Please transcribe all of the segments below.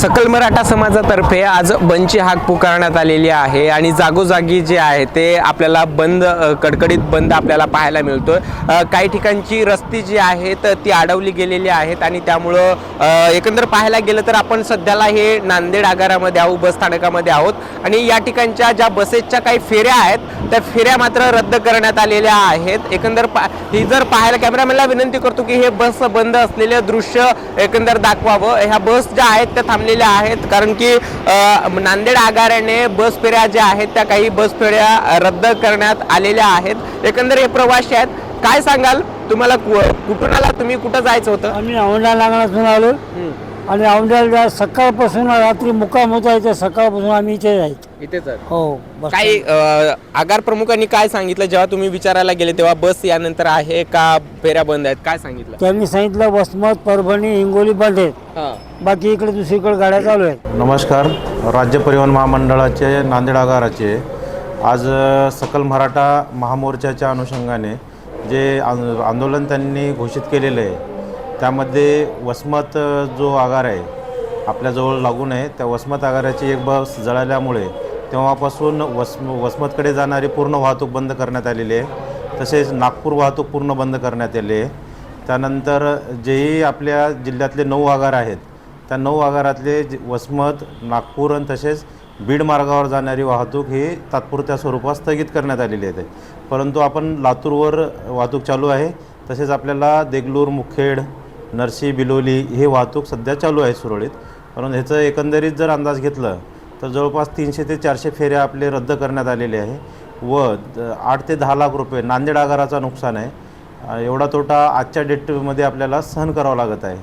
सकल मराठा समाजातर्फे आज बंदची हाक पुकारण्यात आलेली आहे आणि जागोजागी जे आहे ते आपल्याला बंद कडकडीत बंद आपल्याला पाहायला मिळतो काही ठिकाणची रस्ती जी आहेत ती अडवली गेलेली आहेत आणि त्यामुळं एकंदर पाहायला गेलं तर आपण सध्याला हे नांदेड आगारामध्ये आहोत बस स्थानकामध्ये आहोत. आणि या ठिकाणच्या ज्या बसेसच्या काही फेऱ्या आहेत त्या फेऱ्या मात्र रद्द करण्यात आलेल्या आहेत. एकंदर पा ही जर पाहायला कॅमेरामॅनला विनंती करतो की हे बस बंद असलेले दृश्य एकंदर दाखवावं. ह्या बस ज्या आहेत त्या थांबलेल्या आहेत. कारण की नांदेड आगाराने बस फेऱ्या ज्या आहेत त्या काही बस फेऱ्या रद्द करण्यात आलेल्या आहेत. एकंदर हे प्रवासी आहेत. काय सांगाल? तुम्हाला कुठून आला तुम्ही? कुठं जायचं होतं? आम्ही औंढा लागण्यातून आलो. आणि औंढ्याला सकाळपासून रात्री मुक्काम होता इथे सकाळपासून आम्ही इथे जायचो. इथेच हो बस काही अ, आगार प्रमुखांनी काय सांगितलं? जेव्हा तुम्ही विचारायला गेले तेव्हा बस यानंतर आहे का फेऱ्या बंद आहेत? काय सांगितलं? त्यांनी सांगितलं वसमत परभणी हिंगोली बंद आहेत. हां. बाकी इकडे दुसरीकडे गाड्या चालू आहेत. नमस्कार. राज्य परिवहन महामंडळाचे नांदेड आगाराचे. आज अ, सकल मराठा महामोर्चाच्या अनुषंगाने जे आं- आंदोलन त्यांनी घोषित केलेलं आहे त्यामध्ये वसमत अ, जो आगार आहे आपल्याजवळ लागून आहे त्या वसमत आगाराची एक बस जळाल्यामुळे तेव्हापासून वस वसमतकडे जाणारी पूर्ण वाहतूक बंद करण्यात आलेली आहे. तसेच नागपूर वाहतूक पूर्ण बंद करण्यात आली आहे. त्यानंतर जेही आपल्या जिल्ह्यातले नऊ आगार आहेत त्या नऊ आगारातले जे- वसमत नागपूर आणि तसेच बीड मार्गावर जाणारी वाहतूक ही तात्पुरत्या स्वरूपात स्थगित करण्यात आलेली आहे. परंतु आपण लातूरवर वाहतूक चालू आहे. तसेच आपल्याला देगलूर मुखेड नरसी बिलोली हे वाहतूक सध्या चालू आहे सुरळीत. परंतु ह्याचं एकंदरीत जर अंदाज घेतलं तर जवळपास तीनशे ते चारशे फेऱ्या आपले रद्द करण्यात आलेले आहे व आठ ते दहा लाख रुपये नांदेड आगाराचा नुकसान आहे. एवढा तोटा आजच्या डेटमध्ये आपल्याला सहन करावा लागत आहे.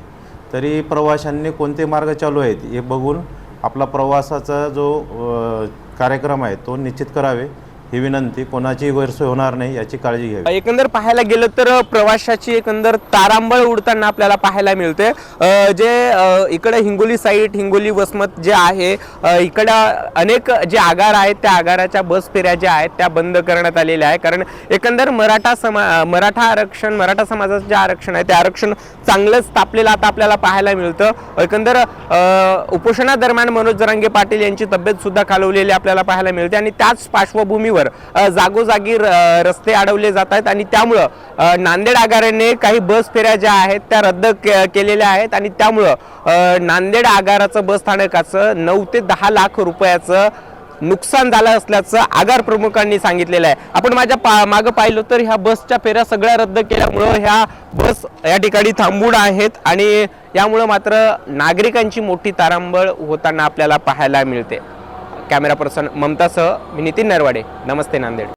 तरी प्रवाशांनी कोणते मार्ग चालू आहेत हे बघून आपला प्रवासाचा जो कार्यक्रम आहे तो निश्चित करावे. ही विनंती कोणाची गैरसोय होणार नाही याची काळजी घ्यावी. एकंदर पाहायला गेलं तर प्रवाशाची एकंदर तारांबळ उडताना आपल्याला पाहायला मिळते. जे इकडे हिंगोली साईट हिंगोली वसमत जे आहे इकडं अनेक जे आगार आहेत त्या आगाराच्या बस फेऱ्या ज्या आहेत त्या बंद करण्यात आलेल्या आहे कारण एकंदर मराठा समा मराठा आरक्षण मराठा समाजाचं जे आरक्षण आहे ते आरक्षण चांगलंच तापलेलं आता आपल्याला पाहायला मिळतं. एकंदर उपोषणादरम्यान मनोज जरांगे पाटील यांची तब्येत सुद्धा खालवलेली आपल्याला पाहायला मिळते आणि त्याच पार्श्वभूमीवर रस्त्यावर जागोजागी रस्ते अडवले जात आहेत आणि त्यामुळं नांदेड आगाराने काही बस फेऱ्या ज्या आहेत त्या रद्द के- केलेल्या आहेत आणि त्यामुळं नांदेड आगाराचं बस स्थानकाचं नऊ ते दहा लाख रुपयाचं नुकसान झालं असल्याचं आगार प्रमुखांनी सांगितलेलं आहे. आपण माझ्या पा मागं पाहिलं तर ह्या बसच्या फेऱ्या सगळ्या रद्द केल्यामुळं ह्या बस या ठिकाणी थांबून आहेत आणि यामुळं मात्र नागरिकांची मोठी तारांबळ होताना आपल्याला पाहायला मिळते. कॅमेरा पर्सन ममतासह मी नितीन नरवाडे. नमस्ते नांदेड.